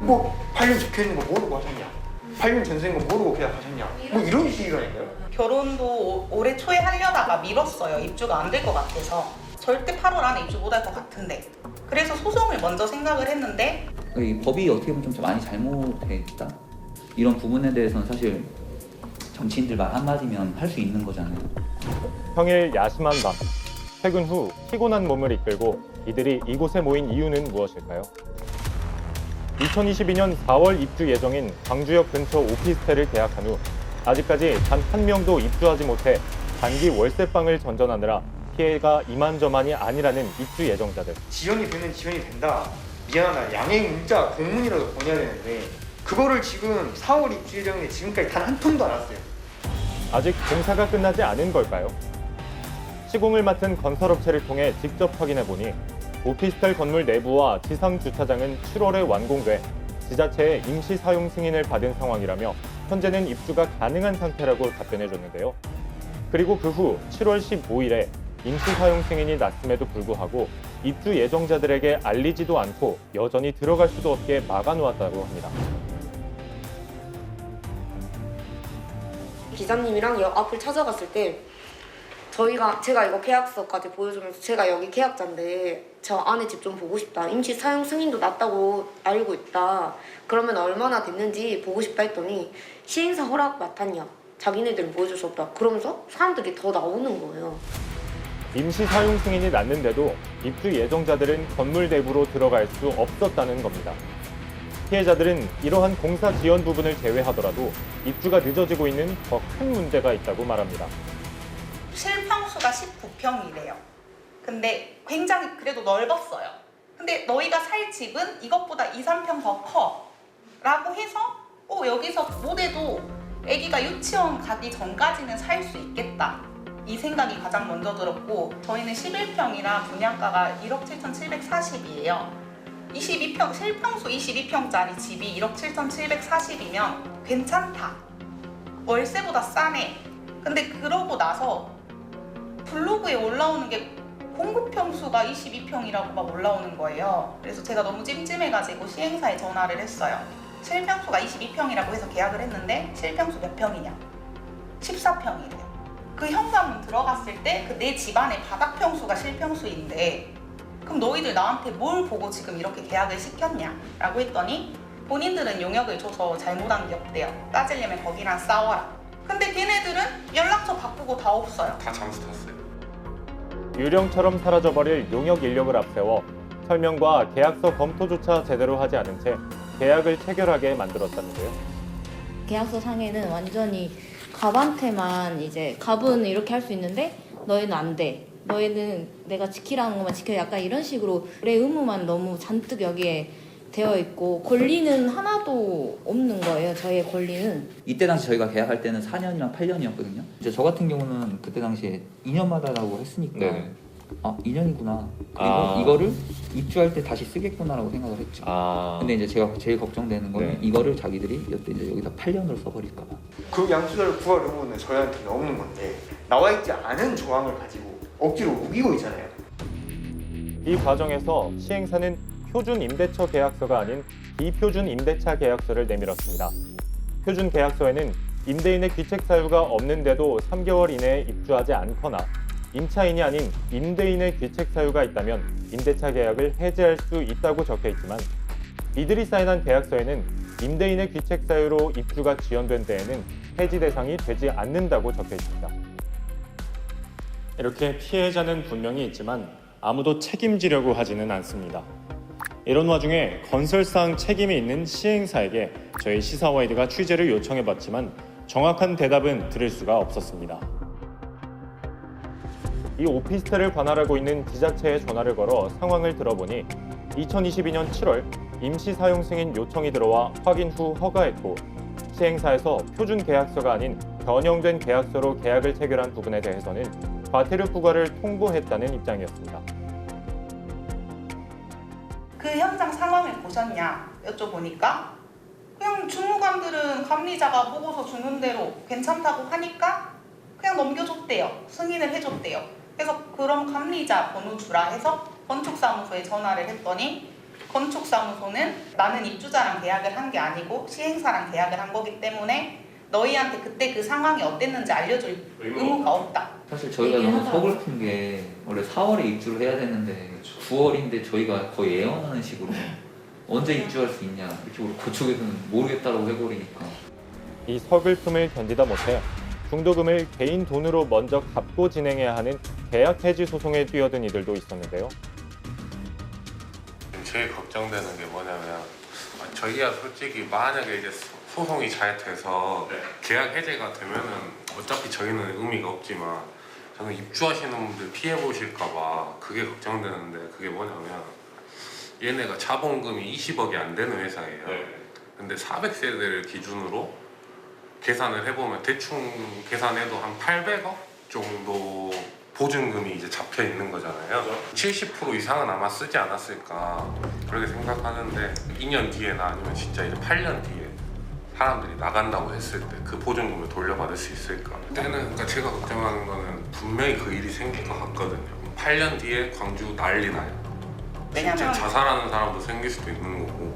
뭐 8년 적혀있는 거 모르고 하셨냐 8년 전세인 거 모르고 계약하셨냐 뭐 이런 식이라니까요 결혼도 오- 올해 초에 하려다가 미뤘어요. 입주가 안 될 것 같아서. 절대 8월 안에 입주 못 할 것 같은데. 그래서 소송을 먼저 생각을 했는데 이 법이 어떻게 보면 좀 많이 잘못돼 있다. 이런 부분에 대해서는 사실 정치인들 말 한마디면 할 수 있는 거잖아요. 평일 야심한 밤 퇴근 후 피곤한 몸을 이끌고 이들이 이곳에 모인 이유는 무엇일까요? 2022년 4월 입주 예정인 광주역 근처 오피스텔을 계약한 후 아직까지 단 한 명도 입주하지 못해 단기 월세방을 전전하느라 피해가 이만저만이 아니라는 입주 예정자들. 지연이 되면 지연이 된다 미안하다 양행 문자 공문이라도 보내야 되는데 그거를 지금 4월 입주 예정인데 지금까지 단 한 통도 안 왔어요 아직 공사가 끝나지 않은 걸까요? 시공을 맡은 건설업체를 통해 직접 확인해 보니 오피스텔 건물 내부와 지상 주차장은 7월에 완공돼 지자체의 임시 사용 승인을 받은 상황이라며 현재는 입주가 가능한 상태라고 답변해 줬는데요. 그리고 그 후 7월 15일에 임시 사용 승인이 났음에도 불구하고 입주 예정자들에게 알리지도 않고 여전히 들어갈 수도 없게 막아놓았다고 합니다. 기자님이랑 여 앞을 찾아갔을 때 저희가 제가 이거 계약서까지 보여주면서 제가 여기 계약자인데 저 안에 집 좀 보고 싶다 임시 사용 승인도 났다고 알고 있다 그러면 얼마나 됐는지 보고 싶다 했더니 시행사 허락 맡았냐 자기네들은 보여줄 수 없다 그러면서 사람들이 더 나오는 거예요 임시 사용 승인이 났는데도 입주 예정자들은 건물 내부로 들어갈 수 없었다는 겁니다. 피해자들은 이러한 공사 지연 부분을 제외하더라도 입주가 늦어지고 있는 더 큰 문제가 있다고 말합니다. 실평수가 19평이래요. 근데 굉장히 그래도 넓었어요. 근데 너희가 살 집은 이것보다 2, 3평 더 커. 라고 해서 어, 여기서 못해도 아기가 유치원 가기 전까지는 살 수 있겠다. 이 생각이 가장 먼저 들었고 저희는 11평이라 분양가가 1억 7,740이에요. 22평, 실평수 22평짜리 집이 1억 7,740이면 괜찮다. 월세보다 싸네. 근데 그러고 나서 블로그에 올라오는 게 공급 평수가 22평이라고 막 올라오는 거예요. 그래서 제가 너무 찜찜해가지고 시행사에 전화를 했어요. 실평수가 22평이라고 해서 계약을 했는데 실평수 몇 평이냐? 14평이래요. 그 현관문 들어갔을 때 그 내 집안의 바닥 평수가 실평수인데 그럼 너희들 나한테 뭘 보고 지금 이렇게 계약을 시켰냐? 라고 했더니 본인들은 용역을 줘서 잘못한 게 없대요. 따지려면 거기랑 싸워라. 근데 걔네들은 연락처 바꾸고 다 없어요. 다 잠수 탔어요. 유령처럼 사라져버릴 용역 인력을 앞세워 설명과 계약서 검토조차 제대로 하지 않은 채 계약을 체결하게 만들었다는데요. 계약서 상에는 완전히 갑한테만 이제 갑은 이렇게 할 수 있는데 너희는 안 돼. 너희는 내가 지키라는 것만 지켜. 약간 이런 식으로 내 의무만 너무 잔뜩 여기에 되어 있고 권리는 하나도 없는 거예요. 저의 권리는. 이때 당시 저희가 계약할 때는 4년이랑 8년이었거든요. 이제 저 같은 경우는 그때 당시에 2년마다라고 했으니까 네네. 아 2년이구나. 그리고 아. 이거를 입주할 때 다시 쓰겠구나라고 생각을 했죠. 아. 근데 이제 제가 제일 걱정되는 거는 네. 이거를 자기들이 여태 이제 여기다 8년으로 써버릴까 봐. 그 양수자를 구할 의무는 저희한테는 없는 건데 나와 있지 않은 조항을 가지고 억지로 우기고 있잖아요 이 과정에서 시행사는 표준 임대차 계약서가 아닌 비표준 임대차 계약서를 내밀었습니다. 표준 계약서에는 임대인의 귀책 사유가 없는데도 3개월 이내에 입주하지 않거나 임차인이 아닌 임대인의 귀책 사유가 있다면 임대차 계약을 해지할 수 있다고 적혀 있지만 이들이 사인한 계약서에는 임대인의 귀책 사유로 입주가 지연된 데에는 해지 대상이 되지 않는다고 적혀 있습니다. 이렇게 피해자는 분명히 있지만 아무도 책임지려고 하지는 않습니다. 이런 와중에 건설상 책임이 있는 시행사에게 저희 시사와이드가 취재를 요청해봤지만 정확한 대답은 들을 수가 없었습니다. 이 오피스텔을 관할하고 있는 지자체에 전화를 걸어 상황을 들어보니 2022년 7월 임시 사용 승인 요청이 들어와 확인 후 허가했고 시행사에서 표준 계약서가 아닌 변형된 계약서로 계약을 체결한 부분에 대해서는 과태료 부과를 통보했다는 입장이었습니다. 그 현장 상황을 보셨냐 여쭤보니까 그냥 주무관들은 감리자가 보고서 주는 대로 괜찮다고 하니까 그냥 넘겨줬대요. 승인을 해줬대요. 그래서 그럼 감리자 번호 주라 해서 건축사무소에 전화를 했더니 건축사무소는 나는 입주자랑 계약을 한 게 아니고 시행사랑 계약을 한 거기 때문에 너희한테 그때 그 상황이 어땠는지 알려줄 의무가 없다. 사실 저희가 너무. 서글픈 게 원래 4월에 입주를 해야 되는데 9월인데 저희가 거의 예언하는 식으로 언제 입주할 수 있냐 이렇게 우리 그쪽에서는 모르겠다라고 해버리니까 이 서글픔을 견디다 못해 중도금을 개인 돈으로 먼저 갚고 진행해야 하는 계약 해지 소송에 뛰어든 이들도 있었는데요. 지금 제일 걱정되는 게 뭐냐면 아, 저희야 솔직히 만약에 이제 소- 소송이 잘 돼서 계약 해제가 되면은 어차피 저희는 의미가 없지만 저는 입주하시는 분들 피해 보실까봐 그게 걱정되는데 그게 뭐냐면 얘네가 자본금이 20억이 안 되는 회사예요. 근데 400세대를 기준으로 계산을 해보면 대충 계산해도 한 800억 정도 보증금이 이제 잡혀 있는 거잖아요. 70% 이상은 아마 쓰지 않았을까 그렇게 생각하는데 2년 뒤에나 아니면 진짜 이제 8년 뒤에 사람들이 나간다고 했을 때 그 보증금을 돌려받을 수 있을까? 그때는 그러니까 제가 걱정하는 거는 분명히 그 일이 생길 것 같거든요. 8년 뒤에 광주 난리 나요. 진짜 왜냐면 자살하는 사람도 생길 수도 있는 거고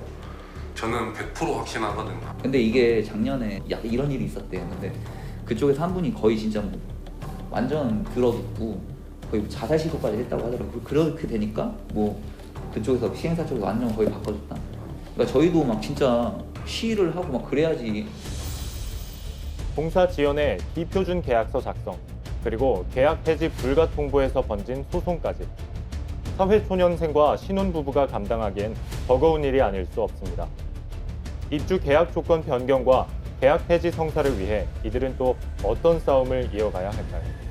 저는 100% 확신하거든요. 근데 이게 작년에 야 이런 일이 있었대요 근데 그쪽에서 한 분이 거의 진짜 뭐 완전 들어눕고 거의 뭐 자살 시도까지 했다고 하더라고요 그렇게 되니까 뭐 그쪽에서 시행사 쪽에서 완전 거의 바꿔줬다 그러니까 저희도 막 진짜 시위를 하고 막 그래야지 공사 지연의 비표준 계약서 작성, 그리고 계약 해지 불가 통보에서 번진 소송까지. 사회초년생과 신혼부부가 감당하기엔 버거운 일이 아닐 수 없습니다. 입주 계약 조건 변경과 계약 해지 성사를 위해 이들은 또 어떤 싸움을 이어가야 할까요?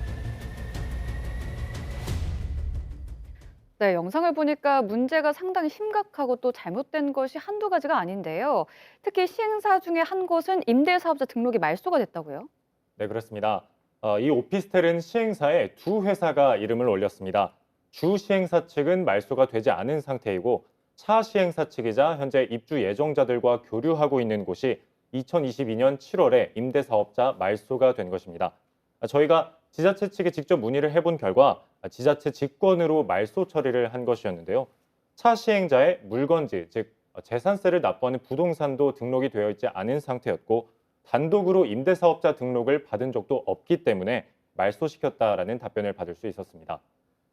네, 영상을 보니까 문제가 상당히 심각하고 또 잘못된 것이 한두 가지가 아닌데요. 특히 시행사 중에 한 곳은 임대사업자 등록이 말소가 됐다고요? 네, 그렇습니다. 어, 이 오피스텔은 시행사에 두 회사가 이름을 올렸습니다. 주 시행사 측은 말소가 되지 않은 상태이고 차 시행사 측이자 현재 입주 예정자들과 교류하고 있는 곳이 2022년 7월에 임대사업자 말소가 된 것입니다. 아, 저희가 지자체 측에 직접 문의를 해본 결과 아, 지자체 직권으로 말소 처리를 한 것이었는데요. 차 시행자의 물건지, 즉 어, 재산세를 납부하는 부동산도 등록이 되어 있지 않은 상태였고 단독으로 임대사업자 등록을 받은 적도 없기 때문에 말소시켰다라는 답변을 받을 수 있었습니다.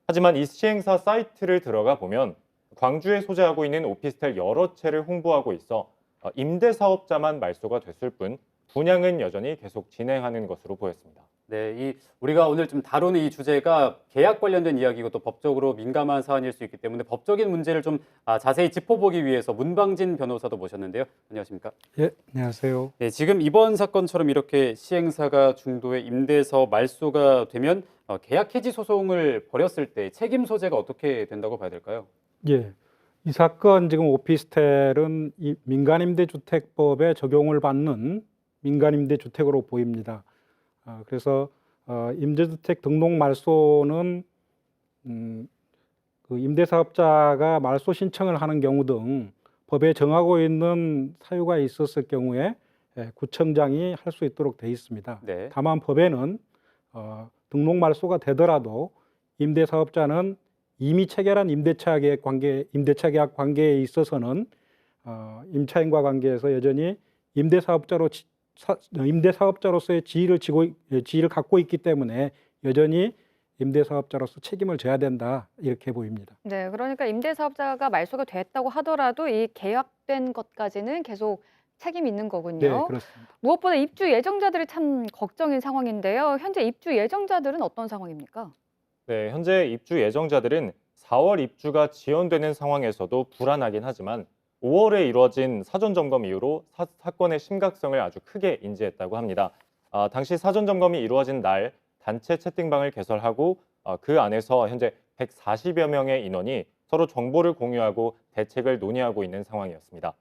하지만 이 시행사 사이트를 들어가 보면 광주에 소재하고 있는 오피스텔 여러 채를 홍보하고 있어 어, 임대사업자만 말소가 됐을 뿐 분양은 여전히 계속 진행하는 것으로 보였습니다. 네, 이 우리가 오늘 좀 다루는 이 주제가 계약 관련된 이야기고 또 법적으로 민감한 사안일 수 있기 때문에 법적인 문제를 좀 아, 자세히 짚어보기 위해서 문방진 변호사도 모셨는데요. 안녕하십니까? 예, 안녕하세요. 네, 지금 이번 사건처럼 이렇게 시행사가 중도에 임대서 말소가 되면 어, 계약 해지 소송을 벌였을 때 책임 소재가 어떻게 된다고 봐야 될까요? 예, 이 사건 지금 오피스텔은 이 민간임대주택법에 적용을 받는 민간임대주택으로 보입니다. 아, 그래서 어, 임대주택 등록 말소는 음, 그 임대사업자가 말소 신청을 하는 경우 등 법에 정하고 있는 사유가 있었을 경우에 예, 구청장이 할 수 있도록 돼 있습니다. 네. 다만 법에는 어, 등록 말소가 되더라도 임대사업자는 이미 체결한 임대차 계약 관계 임대차 계약 관계에 있어서는 어, 임차인과 관계에서 여전히 임대사업자로 지- 사, 임대 사업자로서의 지위를 지고 예, 지위를 갖고 있기 때문에 여전히 임대사업자로서 책임을 져야 된다 이렇게 보입니다. 네, 그러니까 임대사업자가 말소가 됐다고 하더라도 이 계약된 것까지는 계속 책임 있는 네, 거군요. 그렇습니다. 무엇보다 입주 예정자들이 참 걱정인 상황인데요. 현재 입주 예정자들은 어떤 상황입니까? 네, 현재 입주 예정자들은 4월 입주가 지연되는 상황에서도 불안하긴 하지만 5월에 이루어진 사전 점검 이후로 사, 건의 심각성을 아주 크게 인지했다고 합니다. 아, 당시 사전 점검이 이루어진 날 단체 채팅방을 개설하고 아, 그 안에서 현재 140여 명의 인원이 서로 정보를 공유하고 대책을 논의하고 있는 상황이었습니다.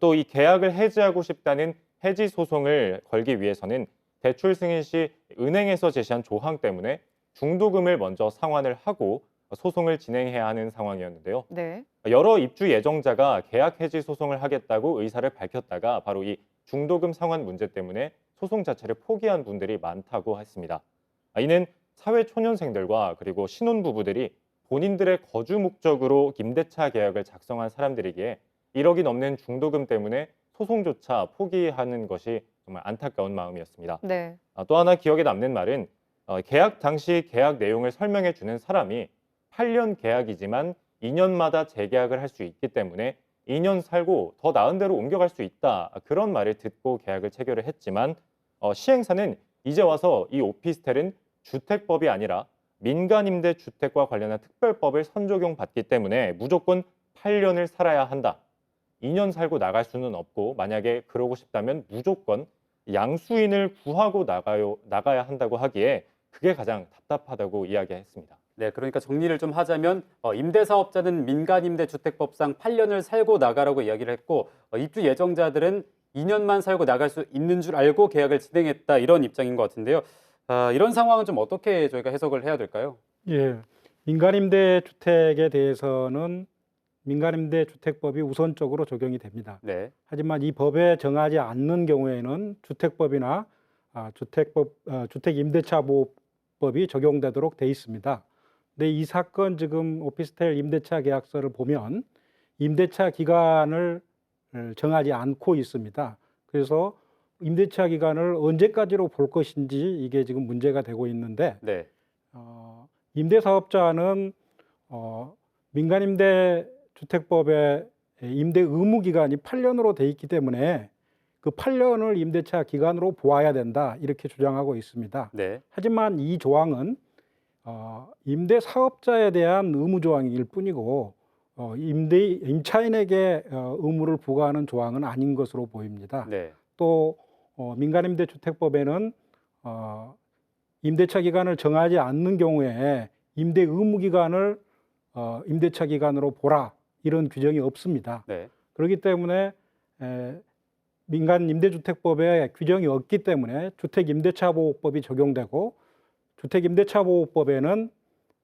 또 이 계약을 해지하고 싶다는 해지 소송을 걸기 위해서는 대출 승인 시 은행에서 제시한 조항 때문에 중도금을 먼저 상환을 하고 소송을 진행해야 하는 상황이었는데요. 네. 여러 입주 예정자가 계약 해지 소송을 하겠다고 의사를 밝혔다가 바로 이 중도금 상환 문제 때문에 소송 자체를 포기한 분들이 많다고 했습니다. 이는 사회 초년생들과 그리고 신혼부부들이 본인들의 거주 목적으로 임대차 계약을 작성한 사람들이기에 1억이 넘는 중도금 때문에 소송조차 포기하는 것이 정말 안타까운 마음이었습니다. 네. 아, 또 하나 기억에 남는 말은 어, 계약 당시 계약 내용을 설명해 주는 사람이 8년 계약이지만 2년마다 재계약을 할 수 있기 때문에 2년 살고 더 나은 데로 옮겨갈 수 있다 그런 말을 듣고 계약을 체결을 했지만 어, 시행사는 이제 와서 이 오피스텔은 주택법이 아니라 민간임대 주택과 관련한 특별법을 선적용 받기 때문에 무조건 8년을 살아야 한다. 2년 살고 나갈 수는 없고 만약에 그러고 싶다면 무조건 양수인을 구하고 나가요 나가야 한다고 하기에 그게 가장 답답하다고 이야기했습니다. 네, 그러니까 정리를 좀 하자면 어, 임대사업자는 민간임대주택법상 8년을 살고 나가라고 이야기를 했고 어, 입주 예정자들은 2년만 살고 나갈 수 있는 줄 알고 계약을 진행했다 이런 입장인 것 같은데요. 아, 이런 상황은 좀 어떻게 저희가 해석을 해야 될까요? 예, 민간임대 주택에 대해서는 민간임대 주택법이 우선적으로 적용이 됩니다. 네, 하지만 이 법에 정하지 않는 경우에는 주택법이나 아, 주택법, 어, 주택임대차 보호법이 적용되도록 돼 있습니다. 근데 이 사건 지금 오피스텔 임대차 계약서를 보면 임대차 기간을 어, 정하지 않고 있습니다. 그래서 임대차 기간을 언제까지로 볼 것인지 이게 지금 문제가 되고 있는데 네, 어, 임대사업자는 어, 민간임대 주택법의 임대 의무 기간이 8년으로 돼 있기 때문에 그 8년을 임대차 기간으로 보아야 된다 이렇게 주장하고 있습니다. 네, 하지만 이 조항은 어, 임대 사업자에 대한 의무 조항일 뿐이고 어, 임대 임차인에게 어, 의무를 부과하는 조항은 아닌 것으로 보입니다. 네, 또 어, 민간임대주택법에는 어, 임대차 기간을 정하지 않는 경우에 임대 의무 기간을 어, 임대차 기간으로 보라 이런 규정이 없습니다. 네, 그렇기 때문에 에, 민간 임대주택법에 규정이 없기 때문에 주택 임대차 보호법이 적용되고 주택임대차보호법에는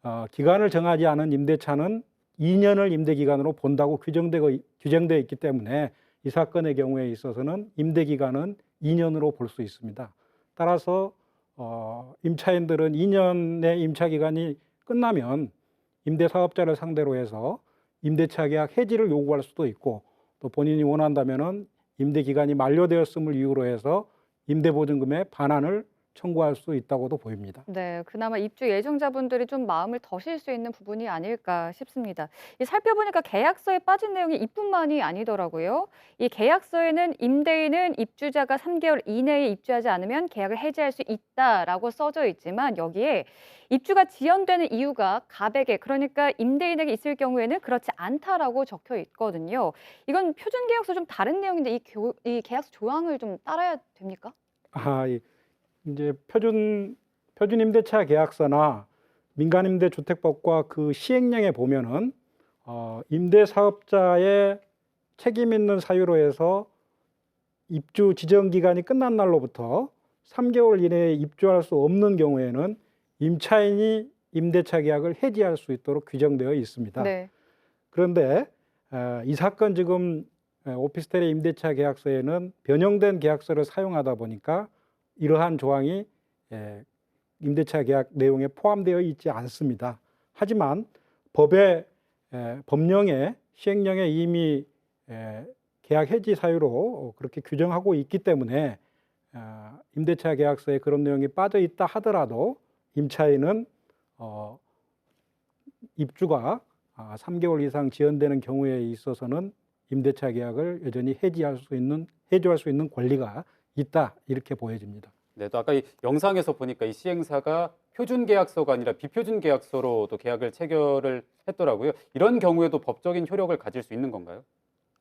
어, 기간을 정하지 않은 임대차는 2년을 임대 기간으로 본다고 규정되고 규정되어 있기 때문에 이 사건의 경우에 있어서는 임대 기간은 2년으로 볼 수 있습니다. 따라서 어, 임차인들은 2년의 임차 기간이 끝나면 임대 사업자를 상대로 해서 임대차 계약 해지를 요구할 수도 있고 또 본인이 원한다면은 임대 기간이 만료되었음을 이유로 해서 임대 보증금의 반환을 청구할 수 있다고도 보입니다. 네, 그나마 입주 예정자분들이 좀 마음을 더실 수 있는 부분이 아닐까 싶습니다. 이 살펴보니까 계약서에 빠진 내용이 이뿐만이 아니더라고요. 이 계약서에는 임대인은 입주자가 3개월 이내에 입주하지 않으면 계약을 해지할 수 있다라고 써져 있지만 여기에 입주가 지연되는 이유가 갑에게 그러니까 임대인에게 있을 경우에는 그렇지 않다라고 적혀 있거든요. 이건 표준 계약서 좀 다른 내용인데 이, 교, 이 계약서 조항을 좀 따라야 됩니까? 아, 이- 이제 표준 표준 임대차 계약서나 민간 임대 주택법과 그 시행령에 보면은 어, 임대 사업자의 책임 있는 사유로 해서 입주 지정 기간이 끝난 날로부터 3개월 이내에 입주할 수 없는 경우에는 임차인이 임대차 계약을 해지할 수 있도록 규정되어 있습니다. 네. 그런데 어, 이 사건 지금 에, 오피스텔의 임대차 계약서에는 변형된 계약서를 사용하다 보니까 이러한 조항이 에, 임대차 계약 내용에 포함되어 있지 않습니다. 하지만 법의 에, 법령에 시행령에 이미 에, 계약 해지 사유로 그렇게 규정하고 있기 때문에 아, 임대차 계약서에 그런 내용이 빠져 있다 하더라도 임차인은 어, 입주가 아, 3개월 이상 지연되는 경우에 있어서는 임대차 계약을 여전히 해지할 수 있는 해지할 수 있는 권리가 있다 이렇게 보여집니다. 네, 또 아까 이 영상에서 보니까 이 시행사가 표준 계약서가 아니라 비표준 계약서로 또 계약을 체결을 했더라고요. 이런 경우에도 법적인 효력을 가질 수 있는 건가요?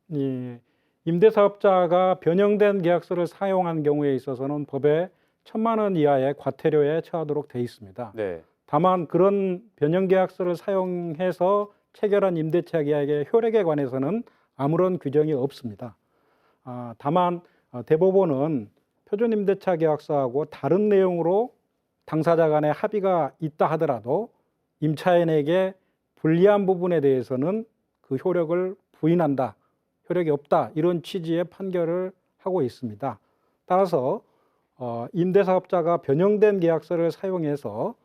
이 임대사업자가 변형된 계약서를 사용한 경우에 있어서는 법에 천만 원 이하의 과태료에 처하도록 돼 있습니다. 네, 다만 그런 변형 계약서를 사용해서 체결한 임대차 계약의 효력에 관해서는 아무런 규정이 없습니다. 아, 다만 어, 대법원은 표준 임대차 계약서하고 다른 내용으로 당사자 간의 합의가 있다 하더라도 임차인에게 불리한 부분에 대해서는 그 효력을 부인한다. 효력이 없다. 이런 취지의 판결을 하고 있습니다. 따라서 어, 임대사업자가 변형된 계약서를 사용해서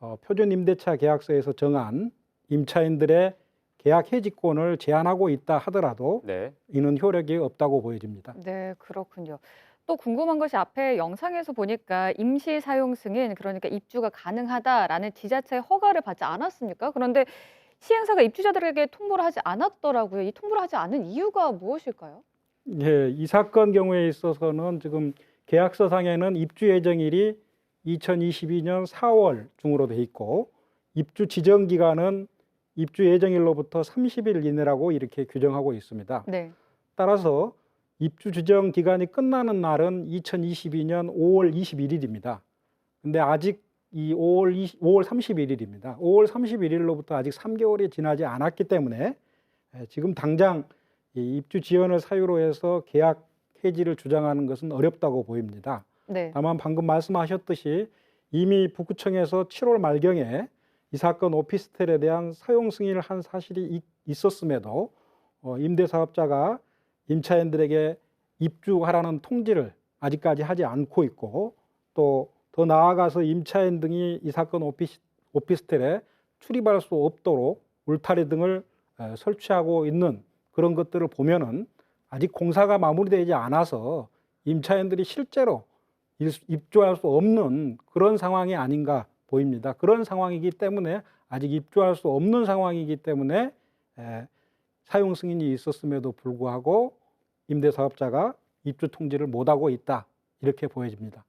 어, 표준 임대차 계약서에서 정한 임차인들의 계약 해지권을 제한하고 있다 하더라도 네. 이는 효력이 없다고 보여집니다. 네, 그렇군요. 또 궁금한 것이 앞에 영상에서 보니까 임시 사용 승인 그러니까 입주가 가능하다라는 지자체의 허가를 받지 않았습니까? 그런데 시행사가 입주자들에게 통보를 하지 않았더라고요. 이 통보를 하지 않은 이유가 무엇일까요? 예, 이 사건 경우에 있어서는 지금 계약서상에는 입주 예정일이 2022년 4월 중으로 돼 있고 입주 지정 기간은 입주 예정일로부터 30일 이내라고 이렇게 규정하고 있습니다. 네. 따라서 입주 지정 기간이 끝나는 날은 2022년 5월 21일입니다. 근데 아직 이 5월 20, 5월 31일입니다. 5월 31일로부터 아직 3개월이 지나지 않았기 때문에 에, 지금 당장 이 입주 지연을 사유로 해서 계약 해지를 주장하는 것은 어렵다고 보입니다. 네. 다만 방금 말씀하셨듯이 이미 북구청에서 7월 말경에 이 사건 오피스텔에 대한 사용 승인을 한 사실이 이- 있었음에도 어, 임대사업자가 임차인들에게 입주하라는 통지를 아직까지 하지 않고 있고 또 더 나아가서 임차인 등이 이 사건 오피스, 오피스텔에 출입할 수 없도록 울타리 등을 에, 설치하고 있는 그런 것들을 보면은 아직 공사가 마무리되지 않아서 임차인들이 실제로 일- 입주할 수 없는 그런 상황이 아닌가 보입니다. 그런 상황이기 때문에 아직 입주할 수 없는 상황이기 때문에 에, 사용 승인이 있었음에도 불구하고 임대사업자가 입주 통지를 못하고 있다 이렇게 보여집니다.